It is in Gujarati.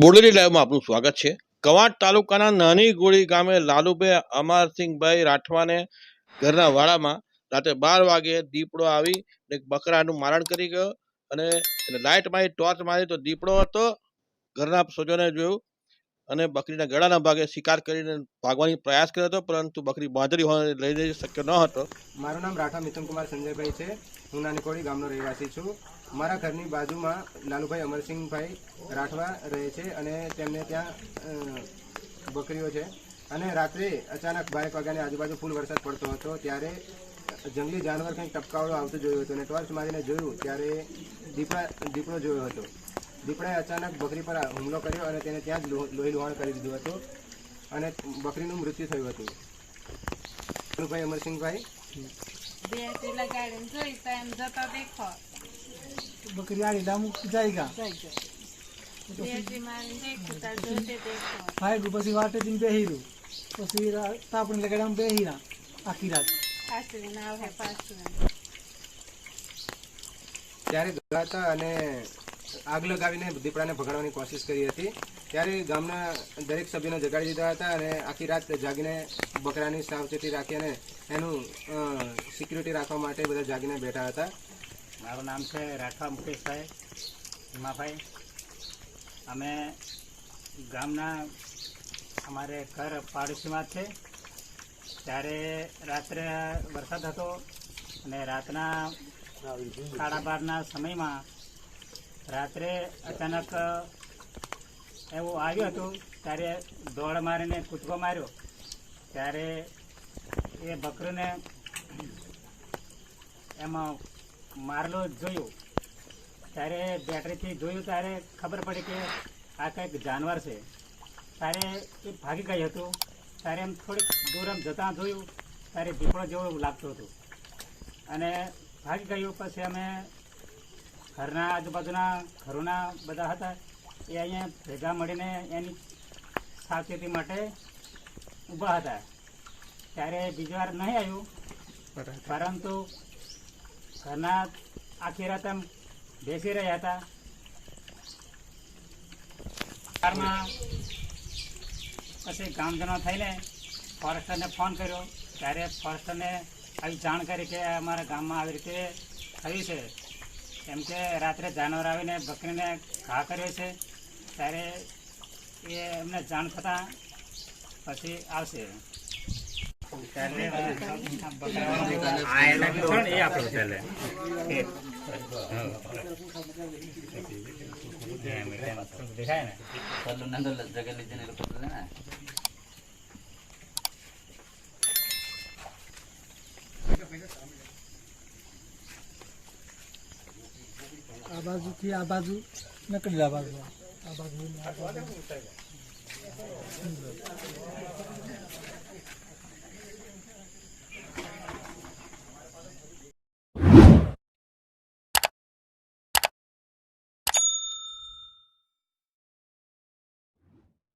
બોડેલી લાઈવમાં આપનું સ્વાગત છે. કવાંટ તાલુકાના નાની ગોળી ગામે લાલુભાઈ અમરસિંહભાઈ રાઠવાને ઘરના વાડામાં રાતે બાર વાગે દીપડો આવી એક બકરાનું મારણ કરી ગયો અને લાઇટ મારી, ટોર્ચ મારી તો દીપડો હતો. ઘરના સ્વજોને જોયું અને બકરીના ગળાના ભાગે શિકાર કરીને ભાગવાની પ્રયાસ કર્યો હતો, પરંતુ બકરી બાંધરી હોવાને લઈ જઈ શક્ય ન હતો. મારું નામ રાઠવા મિથુન કુમાર સંજયભાઈ છે. હું નાનીકોડી ગામનો રહેવાસી છું. મારા ઘરની બાજુમાં લાલુભાઈ અમરસિંહભાઈ રાઠવા રહે છે અને તેમને ત્યાં બકરીઓ છે. અને રાત્રે અચાનક બારેક વાગ્યાની આજુબાજુ ફૂલ વરસાદ પડતો હતો ત્યારે જંગલી જાનવર કંઈક ટપકાવડો આવતો જોયો હતો અને ટોર્ચ મારીને જોયું ત્યારે દીપડા, દીપડો જોયો હતો. દીપડાએ અચાનક બકરી પર હુમલો કર્યો અને તેને ત્યાં જ લોહી લોહાણ કરી દીધું હતું અને બકરીનું મૃત્યુ થયું હતું. લાલુભાઈ અમરસિંહભાઈ? બે પેલા ગાડી જોઈ તો એમ જતા દેખો. बकरी आड़ी मुख जाएगा બેટરી મારીને દેખ્યું તાર જોતે દેખો ભાઈ ગયું પછી વાટે દિન બેહીરું પછી રા- તાપણી લગાડ્યા બેહીરા આખી રાત પાછું ના આવે પાછું ત્યારે ગયા હતા અને આગ લગાવીને દીપડાને ભગાડવાની કોશિશ કરી હતી ત્યારે ગામના દરેક સભ્યોને જગાડી દીધા હતા અને આખી રાત જાગીને બકરાની સાવચેતી રાખી અને એનું સિક્યુરિટી રાખવા માટે બધા જાગીને બેઠા હતા મારું નામ છે રાઠવા મુકેશભાઈ હિમાભાઈ. અમે ગામના, અમારે ઘર પાડોશીમાં છે. ત્યારે રાત્રે વરસાદ હતો અને રાતના સાડા બારના સમયમાં રાત્રે અચાનક એવું આવ્યું હતું, ત્યારે દોડ મારીને કૂદકો માર્યો. ત્યારે એ બકરીને એમાં મારેલો જોયો. ત્યારે બેટરીથી જોયું ત્યારે ખબર પડી કે આ કંઈક જાનવર છે. ત્યારે એ ભાગી ગઈ હતું. ત્યારે એમ થોડીક દૂર એમ જતાં જોયું ત્યારે દીપડો જેવો લાગતો લાગતું હતું. અને ભાગી ગયું પછી અમે ઘરના આજુબાજુના ઘરોના બધા હતા એ અહીંયા ભેગા મળીને એની સાવચેતી માટે ઊભા હતા. ત્યારે બીજી વાર નહીં આવ્યું. પરંતુ ઘરના આખી રાત એમ બેસી રહ્યા હતા કારમાં પછી ગામજનો થઈને ફોરેસ્ટરને ફોન કર્યો. ત્યારે ફોરેસ્ટરને આવી જાણ કરી કે અમારા ગામમાં આવી રીતે થયું છે. કેમ કે રાત્રે જાનવર આવીને બકરીને ઘા કર્યો છે. ત્યારે એ એમને જાણ થતાં પછી આવશે ત્યારે એ આપણું ચાલે દેખાય ને આ બાજુથી આ બાજુ નકલી આ બાજુ. આ બાજુ.